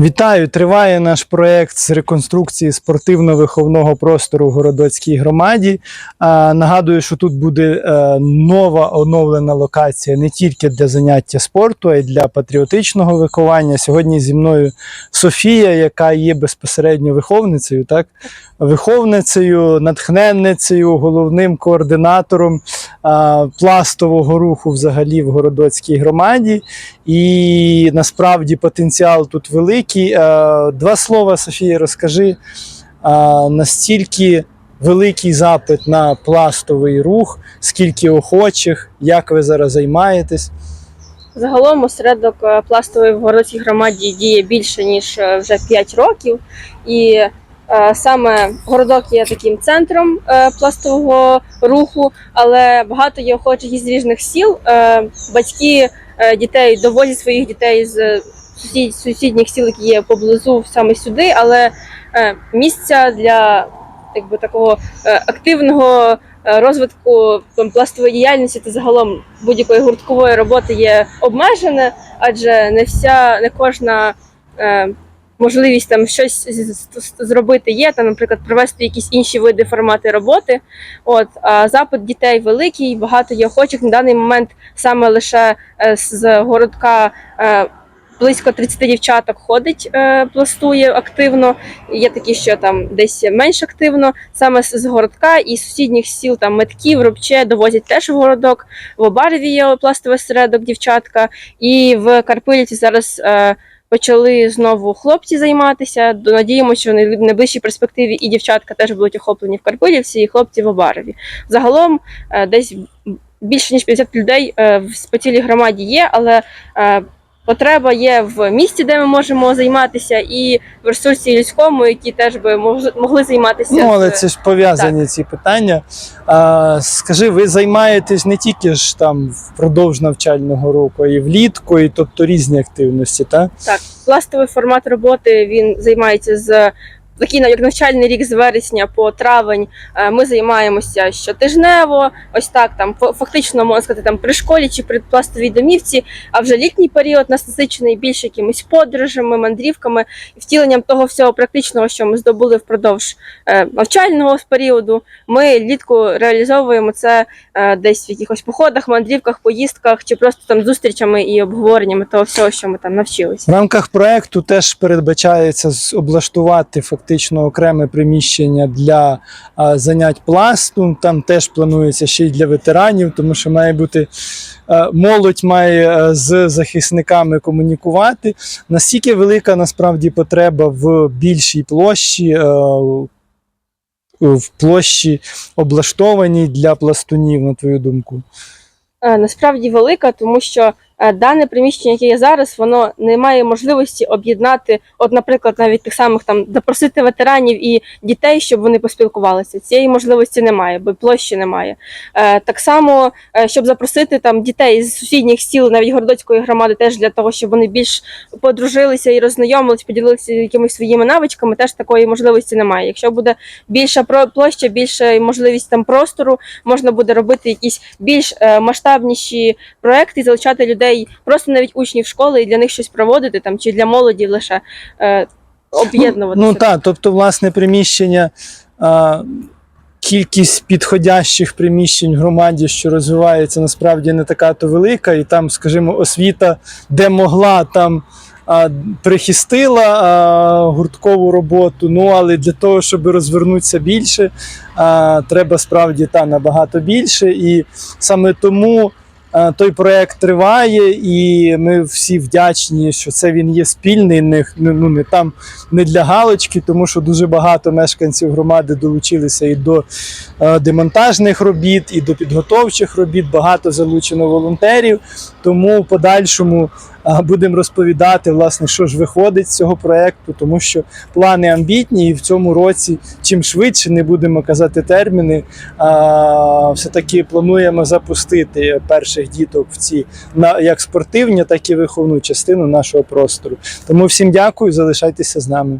Вітаю! Триває наш проєкт з реконструкції спортивно-виховного простору в Городоцькій громаді. А, нагадую, що тут буде е, нова оновлена локація не тільки для заняття спорту, а й для патріотичного виховання. Сьогодні зі мною Софія, яка є безпосередньо виховницею, так? Виховницею, натхненницею, головним координатором а, пластового руху взагалі в Городоцькій громаді. І насправді потенціал тут великий. Е, Два слова, Софія, розкажи, настільки великий запит на пластовий рух, скільки охочих, як ви зараз займаєтесь. Загалом осередок е, пластової в городській громаді діє більше ніж е, вже 5 років, і е, саме городок є таким центром е, пластового руху, але багато є охочих із різних сіл. Е, батьки е, дітей довозять своїх дітей з сусід, сусідніх сіл, які є поблизу саме сюди, але е, місця для якби такого е, активного е, розвитку там, пластової діяльності та загалом будь-якої гурткової роботи є обмежене, адже не вся, не кожна можливість там щось зробити є, там, наприклад, провести якісь інші види формати роботи. От а запит дітей великий, багато є охочих на даний момент саме лише з городка. Близько 30 дівчаток ходить, е, пластує активно. Є такі, що там десь менш активно, саме з городка і сусідніх сіл, там метків, рубче довозять теж в городок. В Обареві є пластовий середок, дівчатка, і в Карпилівці зараз е, почали знову хлопці займатися. Надіємося, що в най- найближчій перспективі і дівчатка теж будуть охоплені в Карпилівці, і хлопці в Обареві. Загалом е, десь більше ніж 50 людей по цілій громаді є, але Потреба є в місті, де ми можемо займатися, і в ресурсі людському, які теж би могли займатися. Ну, але це ж пов'язані ці питання. А, скажи, ви займаєтесь не тільки ж там впродовж навчального року, і влітку, і тобто різні активності, так? Так, пластовий формат роботи він займається з такий як навчальний рік з вересня по травень. е, Ми займаємося щотижнево, ось так там фа- фактично можна сказати там при школі чи при пластовій домівці. А вже літній період нас насичений більше якимись подорожами, мандрівками, втіленням того всього практичного, що ми здобули впродовж е, навчального періоду. Ми літку реалізовуємо це е, десь в якихось походах, мандрівках, поїздках чи просто там зустрічами і обговореннями того всього, що ми там навчилися. В рамках проекту теж передбачається облаштувати фактично окреме приміщення для занять пласту. Там теж планується ще й для ветеранів, тому що має бути молодь має з захисниками комунікувати. Настільки велика насправді потреба в більшій площі. В площі облаштованій для пластунів, на твою думку. е, насправді велика, тому що дане приміщення, яке є зараз, воно не має можливості об'єднати, от, наприклад, навіть тих самих там запросити ветеранів і дітей, щоб вони поспілкувалися. Цієї можливості немає, бо площі немає. Е, Так само, е, щоб запросити там дітей з сусідніх сіл, навіть городоцької громади, теж для того, щоб вони більш подружилися і роззнайомились, поділилися якимись своїми навичками, теж такої можливості немає. Якщо буде більша площа, більша можливість там простору, можна буде робити якісь більш е, масштабніші проекти, і залучати людей, просто навіть учнів школи, і для них щось проводити там чи для молоді лише е, об'єднуватися. Ну так, тобто, власне, приміщення, а, кількість підходящих приміщень в громаді, що розвивається, насправді не така то велика, і там, скажімо, освіта, де могла, там а, прихистила а, гурткову роботу. Ну, але для того, щоб розвернутися більше, а, треба справді та набагато більше. І саме тому. А, Той проект триває, і ми всі вдячні, що це він є спільний, не, ну, не там не для галочки, тому що дуже багато мешканців громади долучилися і до е, демонтажних робіт, і до підготовчих робіт. Багато залучено волонтерів. Тому в подальшому е, будемо розповідати, власне, що ж виходить з цього проекту, тому що плани амбітні, і в цьому році, чим швидше не будемо казати терміни, а, все-таки плануємо запустити перших діток в ці на як спортивні, так і виховну частину нашого простору. Тому всім дякую, залишайтеся з нами.